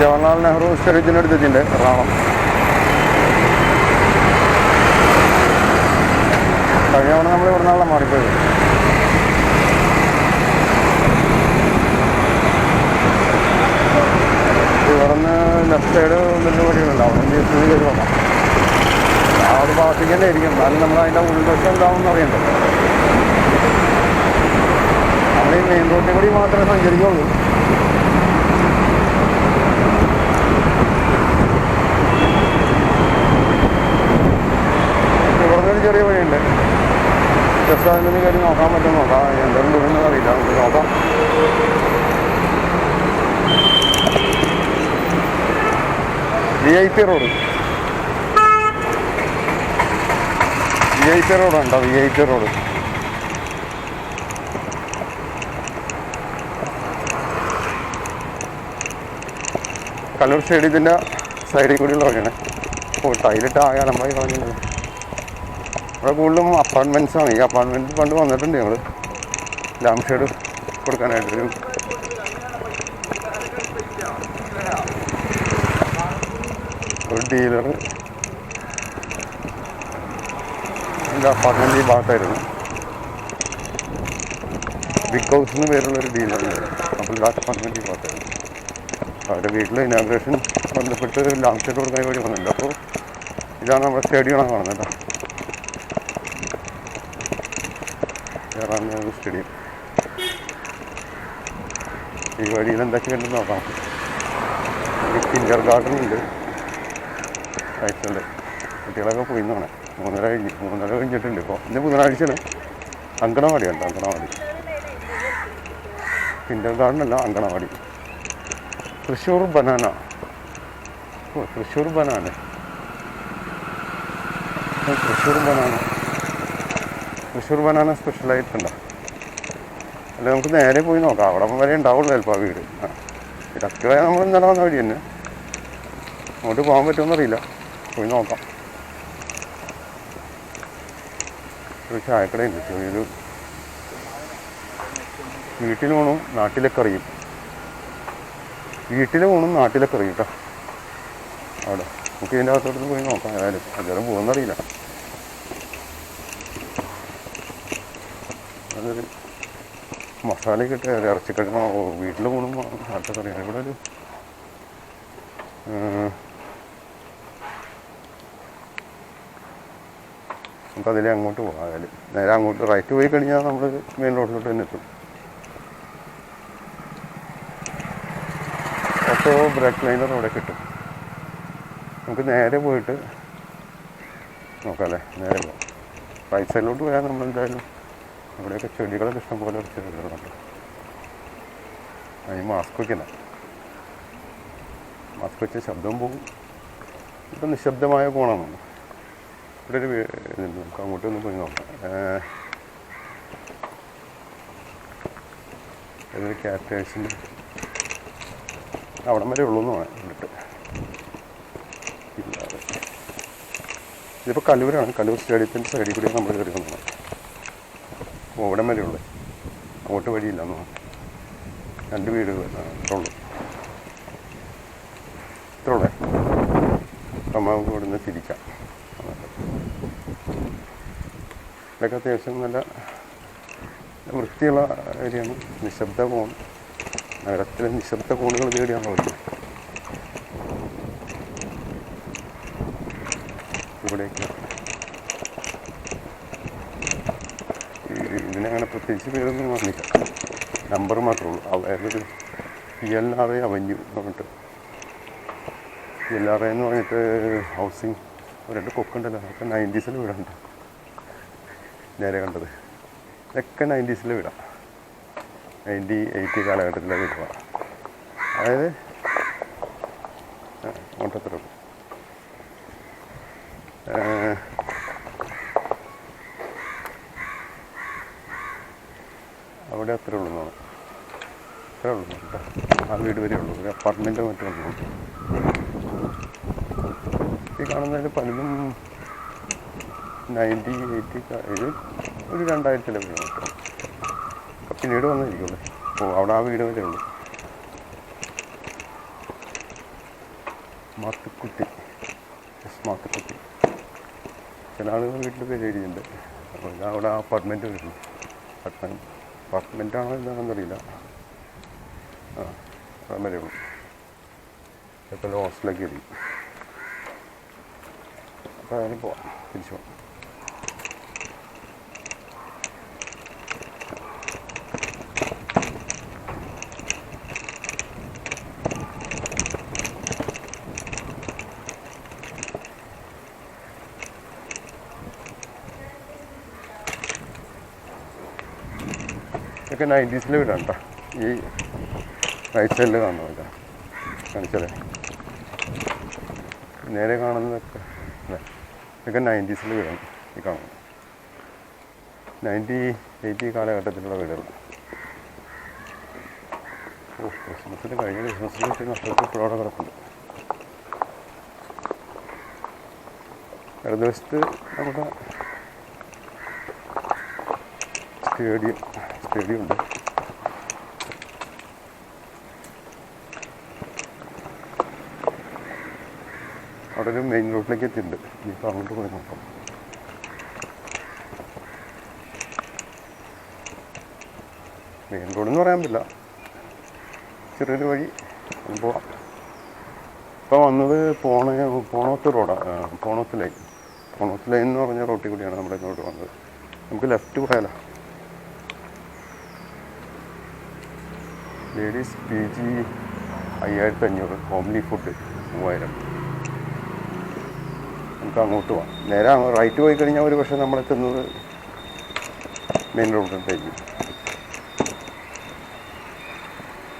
ജവഹർലാൽ നെഹ്റു സ്റ്റേഡിയത്തിന്റെ അടുത്തെത്തിന്റെ എറണാകുളം. കഴിഞ്ഞ തവണ നമ്മൾ ഇവിടെ നിന്നാണല്ലോ മാറിപ്പോയത്. ഇവിടുന്ന് ലെഫ്റ്റ് സൈഡ് വലിയ വഴികളുണ്ട് അവിടെ നിന്ന് ജസ്റ്റ് കയറി നോക്കാം അവിടെ തന്നെ ആയിരിക്കും. എന്നാലും നമ്മൾ അതിന്റെ ഉൾവശം എന്താണെന്ന് അറിയണ്ടോ. നമ്മൾ ഈ മെയിൻ റോഡിൽ കൂടി മാത്രമേ സഞ്ചരിക്കുള്ളൂ ഇവിടുന്ന് ഒരു ചെറിയ വഴിയുണ്ട്. ജസ്റ്റ് കാര്യം നോക്കാൻ പറ്റും നോക്കാം. എന്തെങ്കിലും ദൂരം അറിയില്ല. നമുക്ക് നോക്കാം. V I P road V I P റോഡുണ്ടോ V I P road Kaloor സ്റ്റേഡിയത്തിന്റെ സൈഡിൽ കൂടിയുള്ള വഴിയാണ്. ഓ ടൈലിട്ട് ആകെ അലമ്പായി കളഞ്ഞിട്ടുണ്ട്. ഇവിടെ കൂടുതലും അപ്പാർട്ട്മെന്റ്സ് ആണ്. ഈ അപ്പാർട്ട്മെന്റ് പണ്ട് വന്നിട്ടുണ്ട് ഞങ്ങൾ ലാം ഷെയ്ഡ് കൊടുക്കാനായിട്ട്. ഒരു ഡീലർ എന്റെ അപ്പാർട്ട്മെന്റ് ഈ ഭാഗത്തായിരുന്നു. ബിഗ് ഹൗസ് എന്ന് പേരുള്ള ഒരു ഡീലർ അപ്പോൾ ഇവിടെ അപ്പാർട്ട്മെന്റ് ഈ ഭാഗത്തായിരുന്നു. അവരുടെ വീട്ടിൽ ഇനാഗ്രേഷൻ ബന്ധപ്പെട്ട് ലാം ഷെയ്ഡ് കൊടുക്കാൻ വേണ്ടി വന്നിട്ടുണ്ട്. അപ്പോൾ ഇതാണ് നമ്മുടെ സ്റ്റേഡിയമാണ് കാണുന്നത് കേട്ടോ. ജവഹർലാൽ സ്റ്റേഡിയം ഈ വഴിയിൽ എന്തൊക്കെ ഉണ്ടെന്ന് നോക്കാം. ഒരു കിൻഡർ ഗാർഡൻ ഉണ്ട്. അയച്ചുണ്ട് കുട്ടികളൊക്കെ പോയി എന്നാണ്. മൂന്നര കഴിഞ്ഞ് മൂന്നര കഴിഞ്ഞിട്ടുണ്ട് ഇപ്പോൾ ഇന്ന് ബുധനാഴ്ചയാണ്. അങ്കണവാടി ഉണ്ട് അങ്കണവാടി. കിൻഡർ ഗാർഡൻ അല്ല അങ്കണവാടി. തൃശ്ശൂർ ബനാന. ഓ Thrissur banana. Thrissur banana. Thrissur banana സ്പെഷ്യലായിട്ടുണ്ടോ അല്ല നമുക്ക് നേരെ പോയി നോക്കാം. അവിടെ വരെ ഉണ്ടാവുള്ളൂ ചിലപ്പോൾ വീട്. ആ. നമ്മൾ ഇന്നലെ വന്ന വഴി തന്നെ. അങ്ങോട്ട് പോകാൻ പറ്റുമെന്ന് അറിയില്ല. പോയി നോക്കാം. ഒരു ചായക്കടയുണ്ട് ചെറിയൊരു വീട്ടിൽ പോകണം നാട്ടിലൊക്കെ അറിയും. വീട്ടിൽ പോകണം നാട്ടിലൊക്കെ അറിയും കേട്ടോ. അവിടെ. നമുക്ക് ഇതിന്റെ അകത്തോട്ട് പോയി നോക്കാം. ഏതായാലും. അന്നേരം പോകുന്നറിയില്ല അതൊരു മസാലയൊക്കെ ഒരു ഇറച്ചിക്കറി വീട്ടിൽ അടുത്ത അറിയാം ഇവിടെ ഒരു നമുക്ക് അതിലെ അങ്ങോട്ട് പോകാം നേരെ അങ്ങോട്ട് റൈറ്റ് പോയി കഴിഞ്ഞാൽ നമ്മൾ മെയിൻ റോഡിലോട്ട് തന്നെ എത്തും. ഓട്ടോ ബ്രേക്ക് ലൈനർ അവിടെ കിട്ടും. നമുക്ക് നേരെ പോയിട്ട് നോക്കാം അല്ലേ നേരെ പോകാം റൈറ്റ് സൈഡിലോട്ട് പോയാൽ നമ്മൾ എന്തായാലും അവിടെയൊക്കെ ചെടികളൊക്കെ ഇഷ്ടംപോലെ വെച്ചിട്ടുണ്ട് അതിന് മാസ്ക് വയ്ക്കുന്ന മാസ്ക് വെച്ച ശബ്ദം പോകും. ഇപ്പം നിശബ്ദമായ കോണാണ്. ഇവിടെ ഒരു നമുക്ക് നമുക്ക് അങ്ങോട്ടൊന്ന് പോയി നോക്കാം. ഇതൊരു ക്യാറ്റേഴ്സിന്റെ അവിടം വരെ ഉള്ളൂ എന്ന് പറയാം ഇല്ലാതെ ഇതിപ്പോൾ കലൂരാണ്. കലൂർ സ്റ്റേഡിയത്തിന്റെ സൈഡിൽ കൂടി നമ്മൾ കയറി വന്നത് ഓ ഇവിടം വരെ ഉള്ളു. അങ്ങോട്ട് വഴിയില്ല എന്ന് രണ്ട് വീട് ഉള്ളൂ. ഇത്രേ ഉള്ളേ. അപ്പം നമുക്ക് ഇവിടുന്ന് തിരിക്കാം. ഇതൊക്കെ അത്യാവശ്യം നല്ല വൃത്തിയുള്ള ഏരിയയാണ്. നിശബ്ദ കോൺ. നഗരത്തിലെ നിശബ്ദ കോണുകൾ തേടിയാണ് വരുന്നത് പ്രത്യേകിച്ച് പേരൊന്നും പറഞ്ഞില്ല നമ്പർ മാത്രമേ ഉള്ളൂ. അതായത് P L R A avenue എന്ന് പറഞ്ഞിട്ട്. പി എൽ ആർ എ എന്ന് പറഞ്ഞിട്ട് ഹൗസിങ് രണ്ട് കൊക്കുണ്ടല്ലോ. അതൊക്കെ നയന്റീസിൽ വീടുണ്ട് നേരെ കണ്ടത്. ഇതൊക്കെ നയന്റീസിലെ വീടാണ് നയന്റി എയ്റ്റി കാലഘട്ടത്തിലെ വീടുകളാണ് അതായത് ആ, അവിടെ അത്രേ ഉള്ളൂ എന്നാണ് അത്രേ ഉള്ളൂ ആ വീട് വരെ ഉള്ളൂ. ഒരു അപ്പാർട്ട്മെന്റോ മറ്റോ ഉള്ളൂ. ഈ കാണുന്നതിൽ പലതും നയന്റി എയ്റ്റി ഇത് ഒരു രണ്ടായിരത്തിലെ വീട് അപ്പം പിന്നീട് വന്നിരിക്കുള്ളൂ ഓ അവിടെ ആ വീട് വരെ ഉള്ളൂ. മാത്തുക്കുട്ടി. എസ് മാത്തുക്കുട്ടി. ചില ആളുകൾ വീട്ടിൽ പേര് എഴുതിയിട്ടുണ്ട്. അപ്പോൾ അവിടെ അപ്പാർട്ട്മെന്റ് വരുന്നു. അപ്പാർട്ട്മെന്റ് അപ്പാർട്ട്മെന്റാണോ എന്താണെന്നറിയില്ല. ആ അതാൻ ഉള്ളൂ എപ്പോഴും ഹോസ്റ്റലിലേക്ക് എത്തി അപ്പോൾ അതിന് പോവാം. തിരിച്ചു പോവാം. ഇതൊക്കെ നയന്റീസിൽ വീടാണ് കേട്ടോ ഈ റൈറ്റ് സൈഡിൽ കാണുന്നതൊക്കെ. കാണിച്ചാലേ നേരെ കാണുന്നതൊക്കെ അല്ലേ ഇതൊക്കെ നയന്റീസിൽ വീടാണ് ഈ കാണുന്നത്. നയന്റി എയ്റ്റി കാലഘട്ടത്തിലുള്ള വീടുകൾ. ഓ ക്രിസ്മസിന് കഴിഞ്ഞ ക്രിസ്മസിന് കിട്ടിയ നഷ്ടത്തിൽ ഇപ്പോഴവിടെ കിടക്കുന്നു ഇടതുവശത്ത് നമ്മുടെ സ്റ്റേഡിയം. ഉണ്ട് അവിടെ ഒരു മെയിൻ റോഡിലേക്ക് എത്തിയിട്ടുണ്ട്. ഇനിയിപ്പോൾ അങ്ങോട്ട് പോയി നോക്കാം. മെയിൻ റോഡെന്ന് പറയാൻ പറ്റില്ല. ചെറിയൊരു വഴി പോവാം. ഇപ്പോൾ വന്നത് പോണ പോണോത്ത് റോഡാണ് പോണോത്ത് ലൈൻ പോണോത്ത് ലൈൻ എന്ന് പറഞ്ഞ റോട്ടിൽ കൂടിയാണ് നമ്മുടെ ഇങ്ങോട്ട് വന്നത്. നമുക്ക് ലെഫ്റ്റ് പോയാലോ ലേഡീസ് പി ജി അയ്യായിരത്തി അഞ്ഞൂറ് ഹോംലി ഫുഡ് മൂവായിരം. നമുക്ക് അങ്ങോട്ട് പോവാം. നേരെ റൈറ്റ് പോയി കഴിഞ്ഞാൽ ഒരു പക്ഷേ നമ്മളെത്തുന്നത് മെയിൻ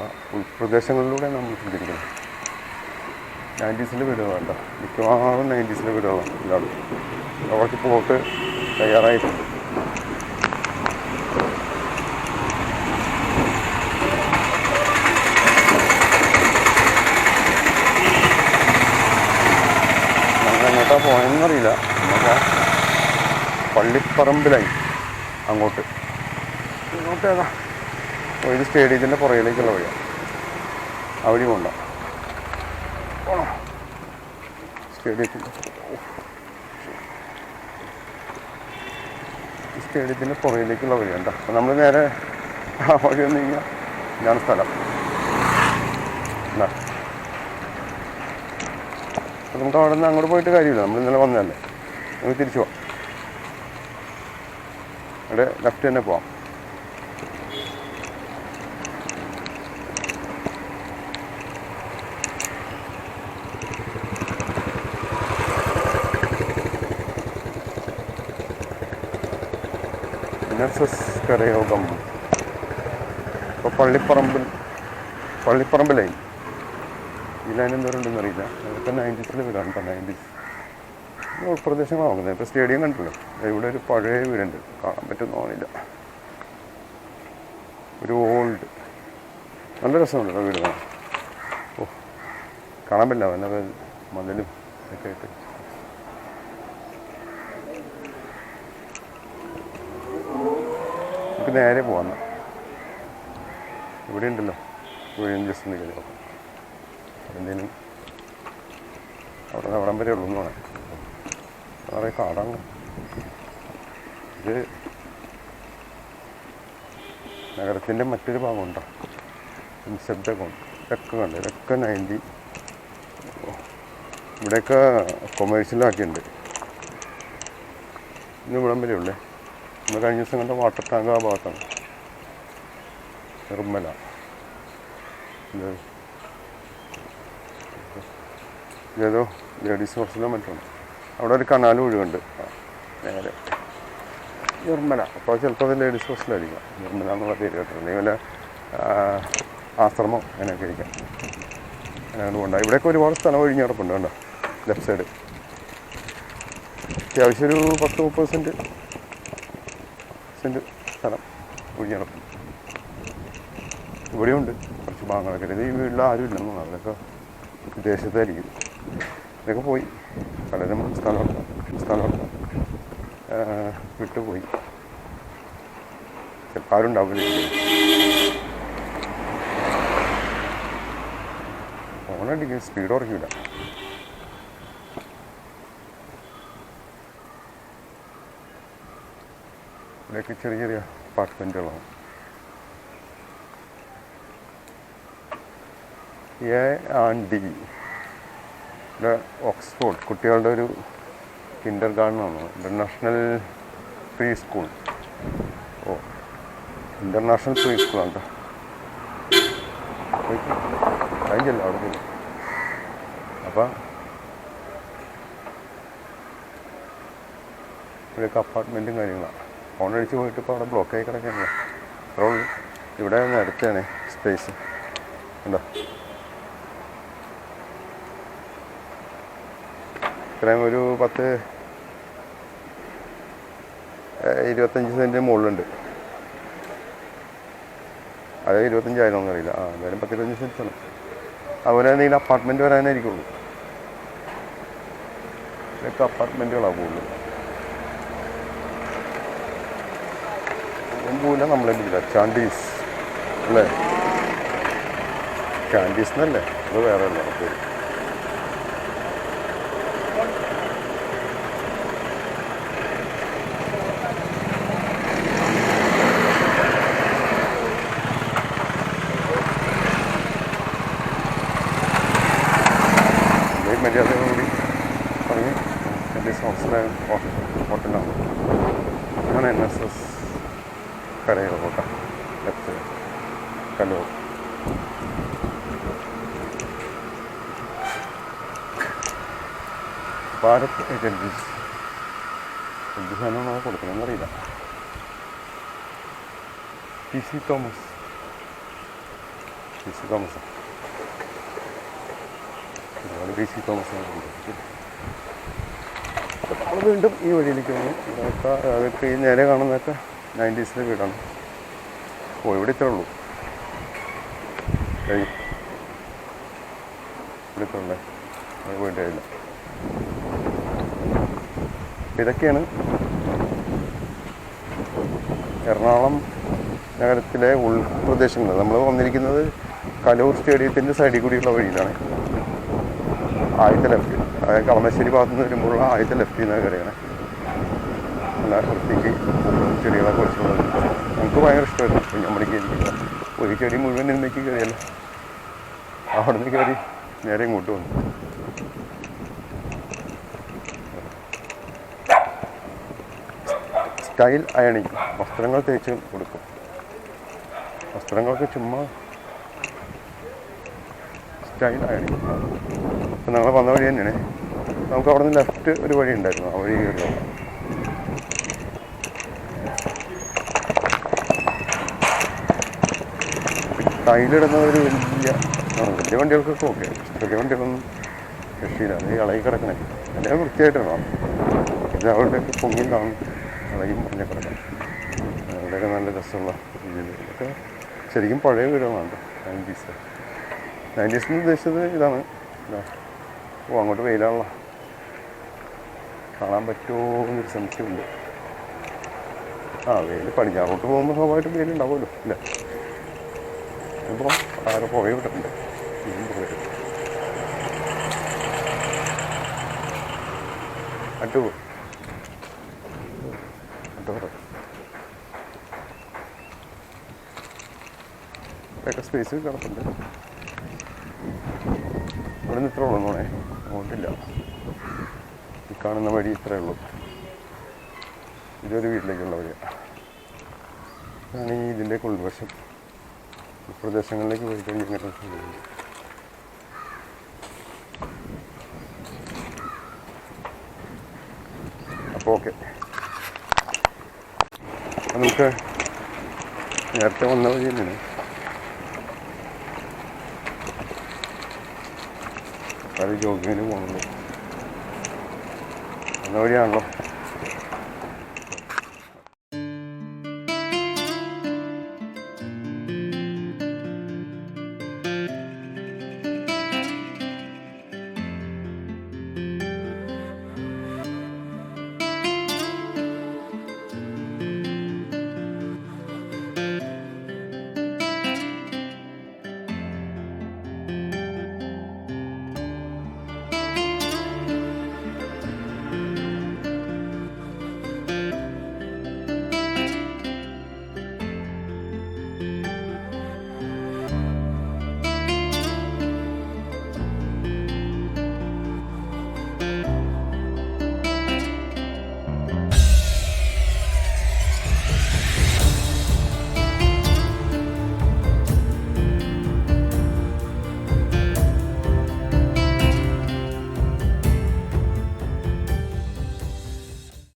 ആ ഉൾപ്രദേശങ്ങളിലൂടെ നമ്മൾ ചിന്തിക്കുന്നത് നയന്റീസിലെ വീടുകൾ വേണ്ട. മിക്കവാറും നയന്റീസിലെ വീടുകളാണ് എല്ലാവരും. അവർക്ക് പോട്ട് തയ്യാറായിട്ടുണ്ട് നമ്മൾ എങ്ങോട്ടാ പോയെന്നറിയില്ല. പള്ളിപ്പറമ്പിലായി അങ്ങോട്ട്. ഇങ്ങോട്ട് ഏതാ? ഒരു സ്റ്റേഡിയത്തിന്റെ പുറകിലേക്കുള്ള വഴിയാണ് അവിടെ കൊണ്ട പോണോ? സ്റ്റേഡിയത്തിന്റെ സ്റ്റേഡിയത്തിന്റെ പുറകിലേക്കുള്ള വഴിയാണ്ടോ അപ്പോൾ നമ്മൾ നേരെ ആ വഴി വന്നു കഴിഞ്ഞാൽ ഇതാണ് സ്ഥലം എന്നാ അപ്പോൾ നമുക്ക് അവിടെ നിന്ന് അങ്ങോട്ട് പോയിട്ട് കാര്യമില്ല. നമ്മൾ ഇന്നലെ വന്നതല്ലേ. നമുക്ക് തിരിച്ചു പോവാം. അവിടെ ലെഫ്റ്റ് തന്നെ പോവാം. കരയോഗം ഇപ്പോൾ പള്ളിപ്പറമ്പിൽ പള്ളിപ്പറമ്പിലായി. ഈ ലൈൻ എന്തോരുണ്ടെന്ന് അറിയില്ല അതൊക്കെ നയന്റീസിലെ വീടാണ് ഇപ്പം നയന്റീസ്. ഉൾപ്രദേശങ്ങളാണ് നോക്കുന്നത് ഇപ്പോൾ സ്റ്റേഡിയം കണ്ടല്ലോ ഇവിടെ ഒരു പഴയ വീടുണ്ട്. കാണാൻ പറ്റുന്ന തോന്നില്ല ഒരു ഓൾഡ്. നല്ല രസമുണ്ട് കേട്ടോ വീട് കാണാൻ. ഓ കാണാൻ പറ്റില്ല. നല്ല മതിലും ഒക്കെ ആയിട്ട് നമുക്ക് നേരെ പോകാം ഇവിടെ ഉണ്ടല്ലോ. ഇവിടെ ജസ്റ്റ് ഒന്ന് എന്തെങ്കിലും അവിടെ അവിടം വരെ ഉള്ളൂ എന്ന് പറയാം. നിറയെ കാടാണ്. ഇത് നഗരത്തിന്റെ മറ്റൊരു ഭാഗമുണ്ടോ? നിശബ്ദമൊക്കെ ഉണ്ട് ഇതൊക്കെ കണ്ട്? ഇതൊക്കെ നയന്റി ഇവിടെയൊക്കെ കൊമേഴ്ഷ്യലാക്കിയിട്ടുണ്ട് ഇന്ന് ഇവിടം വരെ ഉള്ളേ. നമ്മൾ കഴിഞ്ഞ ദിവസം കണ്ട വാട്ടർ ടാങ്ക് ആ ഭാഗത്താണ്. നിർമ്മല. ഇത് ഏതോ ലേഡീസ് ഹോസ്റ്റലോ മറ്റാണ് അവിടെ ഒരു കനാലും ഒഴുകുണ്ട് നേരെ. നിർമ്മല. അപ്പോൾ ചിലപ്പോൾ അത് ലേഡീസ് ഹോസ്റ്റലായിരിക്കാം നിർമ്മല എന്നുള്ള പേര് കേട്ടോ. അല്ലെങ്കിൽ വല്ല ആശ്രമം അങ്ങനെയൊക്കെ ഇരിക്കാം അങ്ങനെ കൊണ്ടാണ് ഇവിടെയൊക്കെ ഒരുപാട് സ്ഥലം ഒഴിഞ്ഞ് കിടപ്പുണ്ട് കണ്ടോ? ലെഫ്റ്റ് സൈഡ് അത്യാവശ്യം ഒരു പത്ത് മുപ്പത് സെന്റ് സെന്റ് സ്ഥലം ഒഴിഞ്ഞ് കിടപ്പുണ്ട്. ഇവിടെയുണ്ട്. കുറച്ച് ഭാഗങ്ങളൊക്കെ. ഇത് ഈ വീട്ടിൽ ആരും തോന്നുന്നു. അവരൊക്കെ വിദേശത്തായിരിക്കും. ഇതൊക്കെ പോയി. പലരും സ്ഥലം സ്ഥലം വിട്ടുപോയി ചിലപ്പോൾ ആരുണ്ടാവില്ല ഫോണടിക്കും സ്പീഡ് കുറയ്ക്കില്ല ഇവിടെയൊക്കെ ചെറിയ ചെറിയ അപ്പാർട്ട്മെന്റുകളാണ് എ ആൻഡ് ഡി. ഇവിടെ ഓക്സ്ഫോർഡ് കുട്ടികളുടെ ഒരു കിൻഡർ ഗാർഡനാണ്. International pre school. ഓ ഇന്റർനാഷണൽ പ്രീ സ്കൂളാണ് കഴിഞ്ഞല്ല അവിടെ പോയി അപ്പം ഇവിടെയൊക്കെ അപ്പാർട്ട്മെന്റും കാര്യങ്ങളാണ് ഫോൺ അടിച്ച് പോയിട്ട് ഇപ്പോൾ അവിടെ ബ്ലോക്കായി കിടക്കുന്നില്ല ഉള്ളൂ. ഇവിടെ അടുത്താണ് സ്പേസ്. ഉണ്ടോ ഇത്രയും ഒരു പത്ത് ഇരുപത്തഞ്ച് സെന്റിന് മുകളിലുണ്ട്. അത് ഇരുപത്തഞ്ചായിരം ഒന്നറിയില്ല ആ എന്തായാലും പത്ത് ഇരുപത്തഞ്ച് സെന്റ് ആണ്. അതുപോലെ എന്തെങ്കിലും അപ്പാർട്ട്മെന്റ് വരാനായിരിക്കുള്ളൂ. ഇതൊക്കെ അപ്പാർട്ട്മെന്റുകളാണ് കൂടുതൽ മുമ്പില്ല നമ്മളെ ഇതില്ല ചാൻഡീസ് അല്ലേ? ചാൻഡീസ് എന്നല്ലേ? അത് വേറെ അല്ല പേര് ഇതേ മര്യാദയോടുകൂടി പറഞ്ഞ് എന്റെ സംസ്ഥാന ഹോട്ടലാണ് അങ്ങനെ എൻ എസ് എസ് കരയുടെ കോട്ട ലെഫ്റ്റ് കല്ലൂർ ഭാരത് ഏജൻസീസ് എന്ത് സാധനമാണോ കൊടുക്കണമെന്നറിയില്ല P C Thomas. P C Thomas. ഒരുപാട് പി സി തോമസ് നമ്മൾ വീണ്ടും ഈ വഴിയിലേക്ക് വന്നു. ഇതൊക്കെ അതൊക്കെ ഈ നേരെ കാണുന്നതൊക്കെ നയന്റീസിലെ വീടാണ്. ഓ ഇവിടെ ഇത്രേ ഉള്ളൂ. കഴിഞ്ഞു. ഇവിടെ ഇത്ര ഉള്ളേ അത് പോയിട്ട് കഴിഞ്ഞില്ല ഇതൊക്കെയാണ് എറണാകുളം നഗരത്തിലെ ഉൾപ്രദേശങ്ങൾ. നമ്മൾ വന്നിരിക്കുന്നത് കലൂർ സ്റ്റേഡിയത്തിന്റെ സൈഡിൽ കൂടിയുള്ള വഴിയിലാണ്. ആദ്യത്തെ ലെഫ്റ്റ് അതായത് കളമശ്ശേരി ഭാഗത്തു നിന്ന് വരുമ്പോഴുള്ള ആദ്യത്തെ ലെഫ്റ്റ് നിന്ന് കയറിയാണ് എല്ലാ വൃത്തിക്ക് ചെടികളൊക്കെ വെച്ചിട്ടുള്ളത് നമുക്ക് ഭയങ്കര ഇഷ്ടമായിരുന്നു. കുഞ്ഞമ്മടിക്ക് കയറിയില്ല ഒരു കയറി മുഴുവൻ നിന്നേക്ക് കയറിയല്ല. അവിടെ നിന്ന് കയറി നേരെ ഇങ്ങോട്ട് വന്നു. സ്റ്റൈൽ അയണിങ് വസ്ത്രങ്ങൾ തേച്ച് കൊടുക്കും. വസ്ത്രങ്ങൾക്ക് ചുമ്മാ സ്റ്റൈൽ അയണിങ് അപ്പം ഞങ്ങൾ വന്ന വഴി തന്നെയാണ്. നമുക്ക് അവിടെ നിന്ന് ലെഫ്റ്റ് ഒരു വഴി ഉണ്ടായിരുന്നു. ആ വഴി കയറി ഒരു വലിയ വലിയ വണ്ടികൾക്കൊക്കെ ഓക്കെ. ചെറിയ വണ്ടികളൊന്നും രക്ഷയില്ല. അത് ഇളകി കിടക്കണേ. എല്ലാം വൃത്തിയായിട്ട് ഇടണം. ഇത് അവിടെയൊക്കെ പൊങ്ങിയും കാണും. ഇളകിയും പറഞ്ഞ കിടക്കണം അവിടെയൊക്കെ നല്ല രസമുള്ള ഇതൊക്കെ ശരിക്കും പഴയ വീടുകളാണ് നയന്റീസ്. നയന്റീസ് എന്ന് ഉദ്ദേശിച്ചത് ഇതാണ്. ഓ അങ്ങോട്ട് വെയിലാണല്ലോ. കാണാൻ പറ്റുമോ എന്നൊരു സംശയമുണ്ട്. ആ വെയിൽ പടിഞ്ഞാറോട്ട് പോകുമ്പോൾ സ്വാഭാവികമായിട്ടും വെയിലുണ്ടാവുമല്ലോ ഇല്ല ഇപ്പോൾ ആരോ ഇതും പുഴ അട്ടു അട്ടു ഇതൊക്കെ സ്പേസ് കിടപ്പുണ്ട്. ഇവിടെ നിന്ന് ഇത്ര ഉള്ളു നോണേ അങ്ങോട്ടില്ല ഈ കാണുന്ന വഴി ഇത്രയേ ഉള്ളൂ. ഇതൊരു വീട്ടിലേക്കുള്ള വഴിയാണ് ഇതാണ് ഈ ഇതിന്റെ ഉൾവശം പ്രദേശങ്ങളിലേക്ക് പോയി കഴിഞ്ഞാൽ ഇങ്ങനെ അപ്പോൾ ഓക്കെ. നമുക്ക് നേരത്തെ വന്ന വഴി തന്നെയാണ് അത് ജോഗിങ്ങിന് പോകുന്നുള്ളൂ വന്ന വഴിയാണല്ലോ.